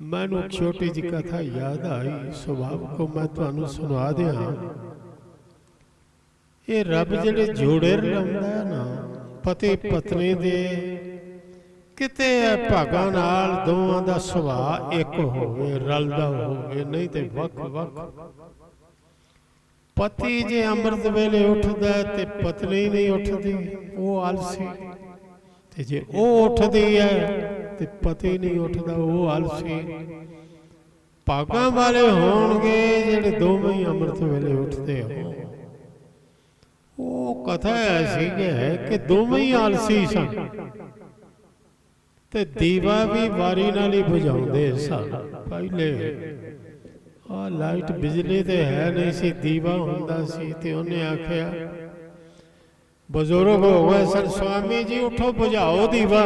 ਮੈਨੂੰ ਛੋਟੀ ਜਿਹੀ ਕਥਾ ਯਾਦ ਆਈ ਸੁਭਾਵ ਕੋ ਮੈਂ ਤੁਹਾਨੂੰ ਸੁਣਾ ਦਿਆਂ। ਇਹ ਰੱਬ ਜਿਹੜੇ ਜੋੜੇ ਰਲਾਉਂਦਾ ਹੈ ਨਾ ਪਤੀ ਪਤਨੀ ਦੇ ਕਿਤੇ ਇਹ ਭਾਗਾਂ ਨਾਲ ਦੋਵਾਂ ਦਾ ਸੁਭਾਅ ਇੱਕ ਹੋਵੇ ਰਲਦਾ ਹੋਵੇ ਨਹੀਂ ਤੇ ਵੱਖ ਵੱਖ ਪਤੀ ਜੇ ਅੰਮ੍ਰਿਤ ਵੇਲੇ ਉੱਠਦਾ ਤੇ ਪਤਨੀ ਨਹੀਂ ਉੱਠਦੀ ਉਹ ਆਲਸੀ। ਤੇ ਜੇ ਉਹ ਉੱਠਦੀ ਹੈ ਤੇ ਪਤੀ ਨਹੀਂ ਉੱਠਦਾ ਉਹ ਆਲਸੀ। ਭਾਗਾਂ ਵਾਲੇ ਹੋਣਗੇ ਜਿਹੜੇ ਦੋਵੇਂ ਹੀ ਅੰਮ੍ਰਿਤ ਵੇਲੇ ਉੱਠਦੇ ਹੋਣ। ਉਹ ਕਥਾ ਐਸੀ ਹੈ ਕਿ ਦੋਵੇਂ ਹੀ ਆਲਸੀ ਸਨ। ਤੇ ਦੀਵਾ ਵੀ ਵਾਰੀ ਨਾਲ ਹੀ ਬੁਝਾਉਂਦੇ ਸਨ। ਪਹਿਲੇ ਆ ਲਾਈਟ ਬਿਜਲੀ ਤੇ ਹੈ ਨਹੀਂ ਸੀ ਦੀਵਾ ਹੁੰਦਾ ਸੀ ਤੇ ਉਹਨੇ ਆਖਿਆ ਬਜ਼ੁਰਗ ਹੋ ਗਏ ਸਨ ਸਵਾਮੀ ਜੀ ਉਠੋ ਬੁਝਾਓ ਦੀਵਾ।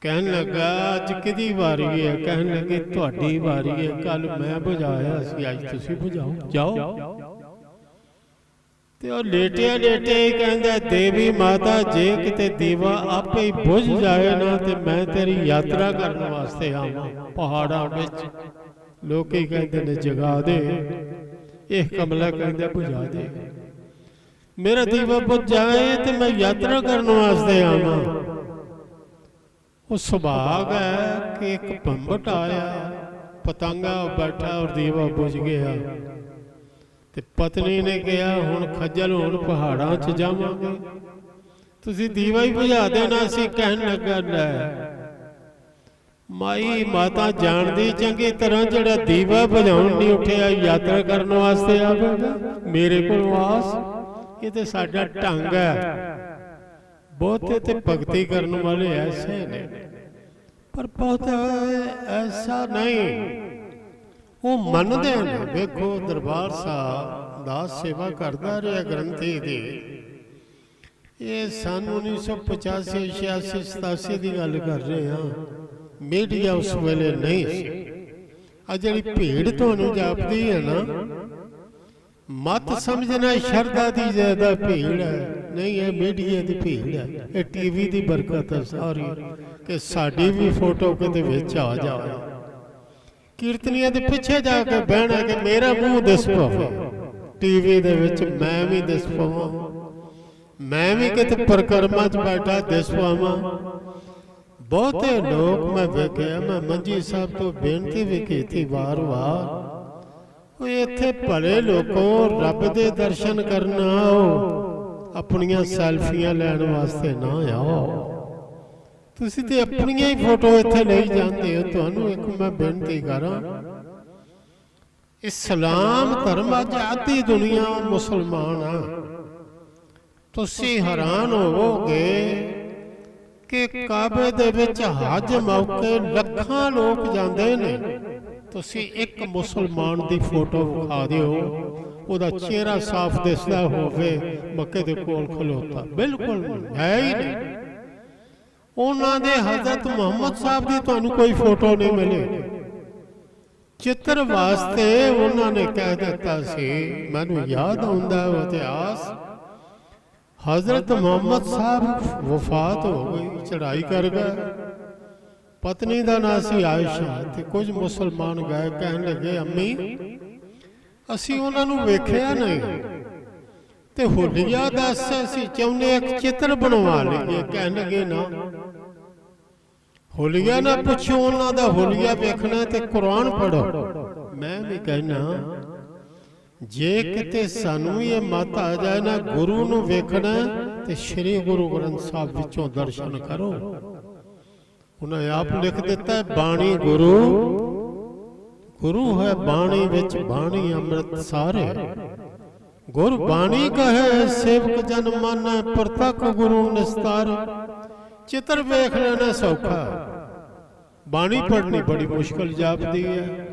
ਕਹਿਣ ਲੱਗਾ, ਅੱਜ ਕਿਹਦੀ ਵਾਰੀ ਹੈ? ਕਹਿਣ ਲੱਗੇ, ਤੁਹਾਡੀ ਵਾਰੀ ਹੈ। ਕੱਲ ਮੈਂ ਬੁਝਾਇਆ ਸੀ, ਅੱਜ ਤੁਸੀਂ ਬੁਝਾਓ ਜਾਓ। ਤੇ ਉਹ ਲੇਟਿਆ ਲੇਟਿਆ ਹੀ ਕਹਿੰਦਾ, ਦੇਵੀ ਮਾਤਾ, ਜੇ ਕਿਤੇ ਦੀਵਾ ਆਪੇ ਹੀ ਬੁਝ ਜਾਏ ਨਾ, ਤੇ ਮੈਂ ਤੇਰੀ ਯਾਤਰਾ ਕਰਨ ਵਾਸਤੇ ਆਵਾਂ ਪਹਾੜਾਂ ਵਿੱਚ। ਲੋਕੀ ਕਹਿੰਦੇ ਨੇ, ਜਗਾ ਦੇ। ਇਹ ਕਮਲਾ ਕਹਿੰਦਾ ਬੁਝਾ ਦੇ। ਮੇਰਾ ਦੀਵਾ ਬੁਝ ਜਾਏ ਤੇ ਮੈਂ ਯਾਤਰਾ ਕਰਨ ਵਾਸਤੇ ਆਵਾਂ। ਉਹ ਸੁਭਾਗ ਹੈ ਕਿ ਇੱਕ ਪੰਬਟ ਆਇਆ, ਪਤੰਗਾ ਬੈਠਾ ਔਰ ਦੀਵਾ ਬੁਝ ਗਿਆ। ਤੇ ਪਤਨੀ ਨੇ ਕਿਹਾ, ਹੁਣ ਖੱਜਲ ਹੁਣ ਪਹਾੜਾਂ 'ਚ ਜਾਵਾਂਗੇ ਤੁਸੀਂ ਦੀਵਾ ਹੀ ਬੁਝਾ ਦੇਣਾ ਸੀ, ਕਹਿਣ ਲੱਗਾ ਲੈ। ਮਾਈ, ਮਾਤਾ ਜਾਣਦੀ ਚੰਗੀ ਤਰ੍ਹਾਂ ਜਿਹੜਾ ਦੀਵਾ ਬੁਝਾਉਣ ਨਹੀਂ ਉੱਠਿਆ, ਯਾਤਰਾ ਕਰਨ ਵਾਸਤੇ ਆਵੇਗਾ ਮੇਰੇ ਕੋਲ ਆਸ, ਇਹ ਤੇ ਸਾਡਾ ਢੰਗ ਹੈ। ਬਹੁਤੇ ਤੇ ਭਗਤੀ ਕਰਨ ਵਾਲੇ ਐਸੇ ਨੇ। ਪਰ ਬਹੁਤ ਐਸਾ ਨਹੀਂ। ਉਹ ਮੰਨਦੇ ਨੇ। ਵੇਖੋ ਦਰਬਾਰ ਸਾਹਿਬ ਦਾਸ ਸੇਵਾ ਕਰਦਾ ਰਿਹਾ ਗ੍ਰੰਥੀ ਦੀ। ਇਹ ਸਨ 1985 86 87 ਦੀ ਗੱਲ ਕਰ ਰਹੇ ਹਾਂ। ਮੀਡੀਆ ਉਸ ਵੇਲੇ ਨਹੀਂ ਸੀ। ਆ ਜਿਹੜੀ ਭੀੜ ਤੁਹਾਨੂੰ ਜਾਪਦੀ ਹੈ ਨਾ ਮਤ ਸਮਝਣਾ ਸ਼ਰਧਾ ਦੀ ਜ਼ਿਆਦਾ ਭੀੜ ਹੈ। ਨਹੀਂ ਇਹ ਮੀਡੀਆ ਦੀ ਭੀੜ ਹੈ। ਇਹ ਟੀਵੀ ਦੀ ਬਰਕਤ ਹੈ ਸਾਰੀ ਕਿ ਸਾਡੀ ਵੀ ਫੋਟੋ ਕਿਤੇ ਵਿੱਚ ਆ ਜਾਵੇ ਕੀਰਤਨੀਆਂ ਦੇ ਪਿੱਛੇ ਜਾ ਕੇ ਬਹਿਣਾ ਕਿ ਮੇਰਾ ਮੂੰਹ ਦਿਸ ਪਵੇ। ਟੀਵੀ ਦੇ ਵਿੱਚ ਮੈਂ ਵੀ ਦਿਸ ਪਵਾਂ। ਮੈਂ ਵੀ ਕਿਤੇ ਪ੍ਰਕਰਮਾਂ 'ਚ ਬੈਠਾ ਦਿਸ ਪਵਾਂ। ਬਹੁਤੇ ਲੋਕ ਮੈਂ ਵੇਖਿਆ ਮੈਂ ਮੰਜੀ ਸਾਹਿਬ ਤੋਂ ਬੇਨਤੀ ਵੀ ਕੀਤੀ ਵਾਰ-ਵਾਰ। ਉਹ ਇੱਥੇ ਭਲੇ ਲੋਕੋ ਰੱਬ ਦੇ ਦਰਸ਼ਨ ਕਰਨ ਆਓ। ਆਪਣੀਆਂ ਸੈਲਫੀਆਂ ਲੈਣ ਵਾਸਤੇ ਨਾ ਆਓ। ਤੁਸੀਂ ਤੇ ਆਪਣੀਆਂ ਹੀ ਫੋਟੋ ਇੱਥੇ ਲਈ ਜਾਂਦੇ ਹੋ। ਤੁਹਾਨੂੰ ਇੱਕ ਮੈਂ ਬੇਨਤੀ ਕਰਾਂ ਇਸਲਾਮ ਧਰਮ ਅੱਜ ਆਦੀ ਦੁਨੀਆ ਮੁਸਲਮਾਨ ਆ। ਤੁਸੀਂ ਹੈਰਾਨ ਹੋਵੋਗੇ ਕਿ ਕਾਬੇ ਦੇ ਵਿੱਚ ਹਜ ਮੌਕੇ ਲੱਖਾਂ ਲੋਕ ਜਾਂਦੇ ਨੇ। ਤੁਸੀਂ ਇੱਕ ਮੁਸਲਮਾਨ ਦੀ ਫੋਟੋ ਵਿਖਾ ਦਿਓ, ਉਹਦਾ ਚਿਹਰਾ ਸਾਫ਼ ਦਿਸਦਾ ਹੋਵੇ, ਮੱਕੇ ਦੇ ਕੋਲ ਖਲੋਤਾ। ਬਿਲਕੁਲ ਹੈ ਹੀ ਨਹੀਂ। ਉਹਨਾਂ ਦੇ ਹਜ਼ਰਤ ਮੁਹੰਮਦ ਸਾਹਿਬ ਦੀ ਤੁਹਾਨੂੰ ਕੋਈ ਫੋਟੋ ਨਹੀਂ ਮਿਲੇ। ਚਿੱਤਰ ਵਾਸਤੇ ਉਹਨਾਂ ਨੇ ਕਹਿ ਦਿੱਤਾ ਸੀ, ਮੈਨੂੰ ਯਾਦ ਆਉਂਦਾ ਉਹ ਇਤਿਹਾਸ। ਹਜ਼ਰਤ ਮੁਹੰਮਦ ਸਾਹਿਬ ਵਫਾਤ ਹੋ ਗਈ ਚੜ੍ਹਾਈ ਕਰ ਗਏ। ਪਤਨੀ ਦਾ ਨਾਂ ਸੀ ਆਇਸ਼ਾ ਤੇ ਕੁਝ ਮੁਸਲਮਾਨ ਗਏ ਕਹਿਣ ਲੱਗੇ, ਅੰਮੀ, ਅਸੀਂ ਉਹਨਾਂ ਨੂੰ ਵੇਖਿਆ ਨਹੀਂ ਤੇ ਹੋਲੀਆ ਦਾ ਅਸੀਂ ਚਾਹੁੰਦੇ ਇੱਕ ਚਿੱਤਰ ਬਣਵਾ ਲਈਏ। ਕਹਿਣ ਲੱਗੇ, ਨਾ, ਹੁਲੀਆ ਨਾ ਪੁੱਛੋ, ਉਹਨਾਂ ਦਾ ਹੋਲੀਆ ਵੇਖਣਾ ਤੇ ਕੁਰਾਨ ਪੜੋ ਮੈਂ ਵੀ ਕਹਿਣਾ, ਜੇ ਕਿਤੇ ਸਾਨੂੰ ਇਹ ਮਤ ਆ ਜਾਏ ਨਾ ਗੁਰੂ ਨੂੰ ਵੇਖਣਾ ਤੇ ਸ੍ਰੀ ਗੁਰੂ ਗ੍ਰੰਥ ਸਾਹਿਬ ਵਿੱਚੋਂ ਦਰਸ਼ਨ ਕਰੋ। ਉਹਨਾਂ ਆਪ ਲਿਖ ਦਿੱਤਾ ਬਾਣੀ ਗੁਰੂ। ਗੁਰੂ। ਹੈ ਬਾਣੀ ਵਿੱਚ ਬਾਣੀ ਅੰਮ੍ਰਿਤ ਸਾਰੇ। ਗੁਰ ਬਾਣੀ ਕਹੇ ਸੇਵਕ ਜਨ ਮਾਨੈ ਪ੍ਰਤੱਖ ਗੁਰੂ ਨਿਸਤਾਰ। ਚਿੱਤਰ ਵੇਖ ਲੈਣਾ ਸੌਖਾ। ਬਾਣੀ ਪੜਨੀ ਬੜੀ ਮੁਸ਼ਕਲ ਜਾਪਦੀ ਹੈ।